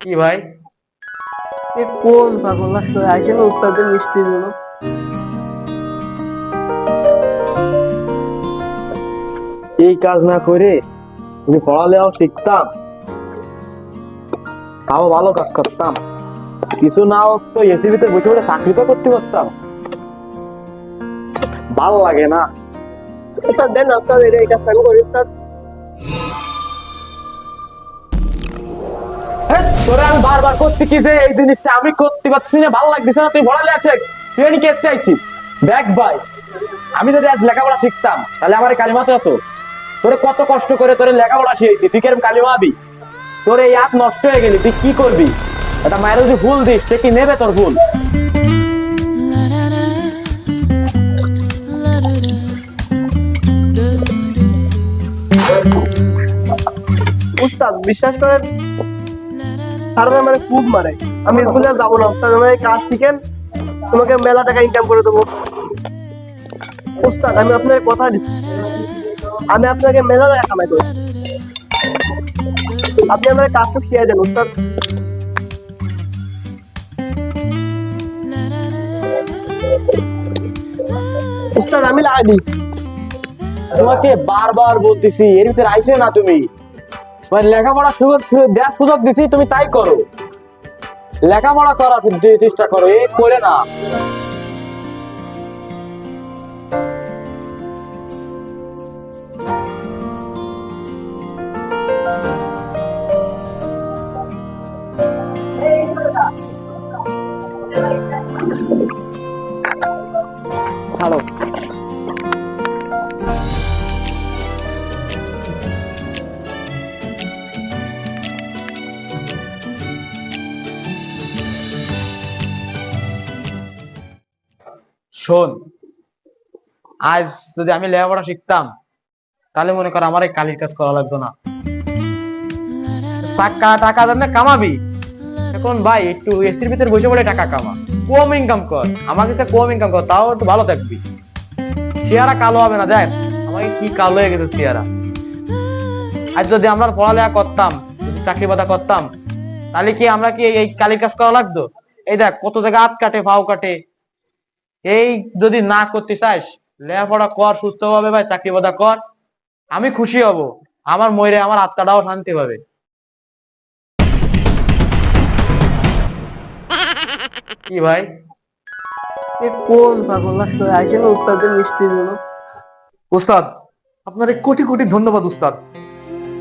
কি ভাই? এ কোন পাগল? আসলে উস্তাদের মিষ্টি গুলো এই কাজ না করে তুমি পড়ালেও শিখতাম। তাও ভালো কাজ করতাম। কিছু না হোক তো এসি ভিতরে বসে বসে চাকরি তো করতে পারতাম। ভালো লাগে না। উস্তাদ দেন না এটা এই কাজটা আমি করি উস্তাদ। তোরে বারবার করতে কি যে এই জিনিসটা আমি করতে পারছি না ভালো লাগতেছে না তুই পড়ালে আছে তুই কে চাইছি দেখ ভাই আমি যদি আজ লেখাপড়া শিখতাম তাহলে আমার এই কালিমা তো হতো তোরে কত কষ্ট করে তোরে লেখাপড়া শিখেছি তুই কেরম কালিমা হবি তোর এই হাত নষ্ট হয়ে গেলি তুই কি করবি এটা মায়ের যদি ভুল দিস সে কি নেবে তোর ভুল উস্তাদ বিশ্বাস করেন স্যার ভাই মানে খুব মারে। আমি স্কুলে যাব না। আমার কাজ শিখেন। তোমাকে মেলা টাকা ইনকাম করে দেবো। উস্তাদ আমি আপনাকে কথা দিচ্ছি। আমি আপনাকে মেলা টাকা কামাই করব আপনি আমার কাজটা দেন উস্তাদ উস্তাদ আমি লাগাই দিই। তোমাকে বারবার বলতেছি, এর ভিতরে আইসে না তুমি। মানে লেখাপড়া সুযোগ দেওয়ার সুযোগ দিছি, তুমি তাই করো। লেখাপড়া করার চেষ্টা করো, এ করে না। ছাড়ো। শোন, আজ যদি আমি লেখাপড়া শিখতাম, তাহলে মনে কর আমার এই কালির কাজ করা লাগতো না। টাকা টাকা দামে কামাবি। এখন ভাই, একটু এসির ভিতরে বসে পড়ে টাকা কামা। কম ইনকাম কর। আমাকে কাছে কম ইনকাম কর, তাও একটু ভালো থাকবি। চেহারা কালো হবে না, দেখ। আমাকে কি কালো হয়ে গেছে চেহারা। আর যদি আমরা পড়ালেখা করতাম চাকরি বাদা করতাম, তাহলে কি আমরা কি এই কালির কাজ করা লাগতো? এই দেখ, কত জায়গায় হাত কাটে পাও কাটে এই যদি না করতে চাস লেখাপড়া কর সুস্থ ভাবে ভাই চাকরি বাদা কর আমি খুশি হব। আমার ময়রে আমার আত্মাটাও শান্তি পাবে। কি ভাই? কোন পাগল উস্তাদের মিষ্টি গুলো ওস্তাদ আপনার কোটি কোটি ধন্যবাদ ওস্তাদ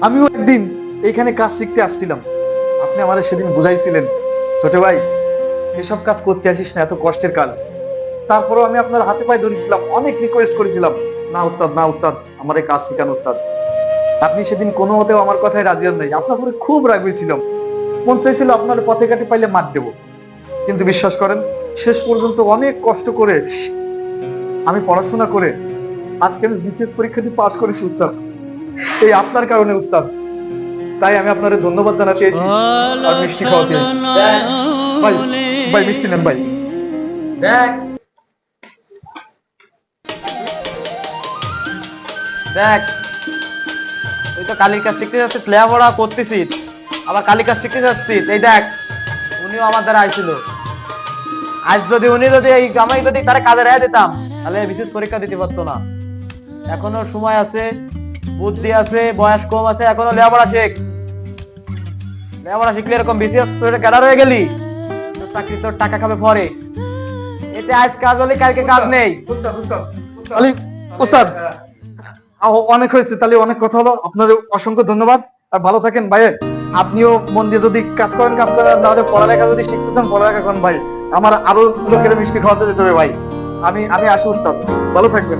আমিও একদিন এখানে কাজ শিখতে আসছিলাম। আপনি আমার সেদিন বুঝাইছিলেন ছোট ভাই এসব কাজ করতে আসিস না এত কষ্টের কাজ। তারপরেও আমি আপনার হাতে পায়ে ধরেছিলাম অনেক রিকোয়েস্ট করেছিলাম। না উস্তাদ না উস্তাদ আমার এই কাজ শিখান উস্তাদ। আপনি সেদিন কোনো মতেও আমার কথায় রাজি হন নাই। আপনার উপরে খুব রাগ হয়েছিলাম মন চাইছিল আপনার পথে ঘাটে পাইলে মার দেবো। কিন্তু বিশ্বাস করেন শেষ পর্যন্ত অনেক কষ্ট করে আমি পড়াশোনা করে আজকে আমি বিসিএস পরীক্ষাটি পাস করেছি উস্তাদ। এই আপনার কারণে উস্তাদ। তাই আমি আপনার ধন্যবাদ জানাতে আর মিষ্টি খাওয়াতে। ভাই ভাই মিষ্টি নেন ভাই। দেখ। দেখ তুই তো কালির কাজ শিখতে যাচ্ছিস লেখাপড়া করতেছিস আবার কালির কাজ শিখতে যাচ্ছিস। এই দেখ উনিও আমার দ্বারা আইছিল আজ যদি উনি যদি এই আমি যদি তারা কাজে রেখে দিতাম তাহলে বিশেষ পরীক্ষা দিতে পারতো না। এখনও সময় আছে বুদ্ধি আছে বয়স কম আছে এখনও লেখাপড়া শেখ। লেখাপড়া শিখলে এরকম বিশেষ ক্যাডার হয়ে গেলি তোর চাকরি তোর টাকা খাবে পরে। এতে আজ কাজ হলে কালকে কাজ নেই। উস্তাদ উস্তাদ তাহলে উস্তাদ আ- অনেক হয়েছে, তাহলে অনেক কথা হলো। আপনাদের অসংখ্য ধন্যবাদ। আর ভালো থাকেন ভাই আপনিও মন দিয়ে যদি কাজ করেন কাজ করেন তাহলে পড়ালেখা যদি শিখতে চান, পড়ালেখা করেন, ভাই। আমার আরও লোকের মিষ্টি খাওয়াতে যেতে হবে, ভাই। আমি আমি আসি উস্তাদ। ভালো থাকবেন।